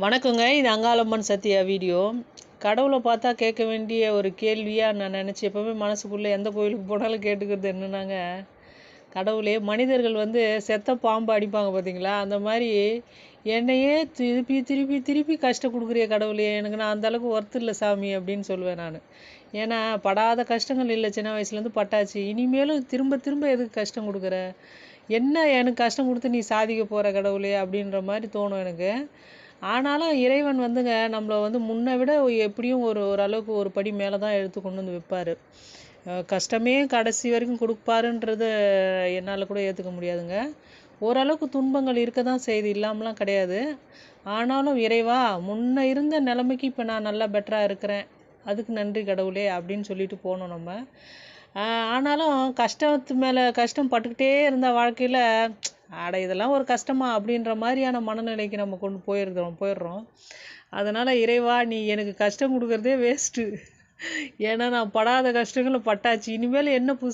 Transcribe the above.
வணக்கங்க இது அங்காளம்மன் சத்யா வீடியோ. கடவுளை பார்த்தா கேட்க வேண்டிய ஒரு கேள்வியாக நான் நினச்சி எப்போவுமே மனசுக்குள்ளே எந்த கோயிலுக்கு போனாலும் கேட்டுக்கிறது என்னன்னாங்க கடவுளே மனிதர்கள் வந்து செத்த பாம்பு அடிப்பாங்க பார்த்தீங்களா அந்த மாதிரி என்னையே திருப்பி திருப்பி திருப்பி கஷ்டம் கொடுக்குறிய கடவுளே எனக்கு நான் அந்த அளவுக்கு ஒர்த்து இல்லை சாமி அப்படின்னு சொல்லுவேன் நான். ஏன்னா படாத கஷ்டங்கள் இல்லை சின்ன வயசுலேருந்து பட்டாச்சு. இனிமேலும் திரும்ப திரும்ப எதுக்கு கஷ்டம் கொடுக்குற? என்ன எனக்கு கஷ்டம் கொடுத்து நீ சாதிக்க போகிற கடவுளே அப்படின்ற மாதிரி தோணும் எனக்கு. ஆனாலும் இறைவன் வந்துங்க நம்மளை வந்து முன்னை விட எப்படியும் ஒரு ஓரளவுக்கு ஒரு படி மேலே தான் எடுத்து கொண்டு வந்து வைப்பார். கஷ்டமே கடைசி வரைக்கும் கொடுப்பாருன்றத என்னால் கூட ஏற்றுக்க முடியாதுங்க. ஓரளவுக்கு துன்பங்கள் இருக்க தான் செய்து இல்லாமலாம் கிடையாது. ஆனாலும் இறைவா முன்ன இருந்த நிலைமைக்கு இப்போ நான் நல்லா பெட்டராக இருக்கிறேன். அதுக்கு நன்றி கடவுளே அப்படின்னு சொல்லிட்டு போனோம் நம்ம. ஆனாலும் கஷ்டத்து மேலே கஷ்டம் பட்டுக்கிட்டே இருந்த வாழ்க்கையில் அட இதெல்லாம் ஒரு கஷ்டமா அப்படின்ற மாதிரியான மனநிலைக்கு நம்ம கொண்டு போயிருக்கிறோம் போயிடுறோம். அதனால் இறைவா நீ எனக்கு கஷ்டம் கொடுக்குறதே வேஸ்ட்டு ஏன்னா நான் படாத கஷ்டங்களை பட்டாச்சு. இனிமேல் என்ன புதுசு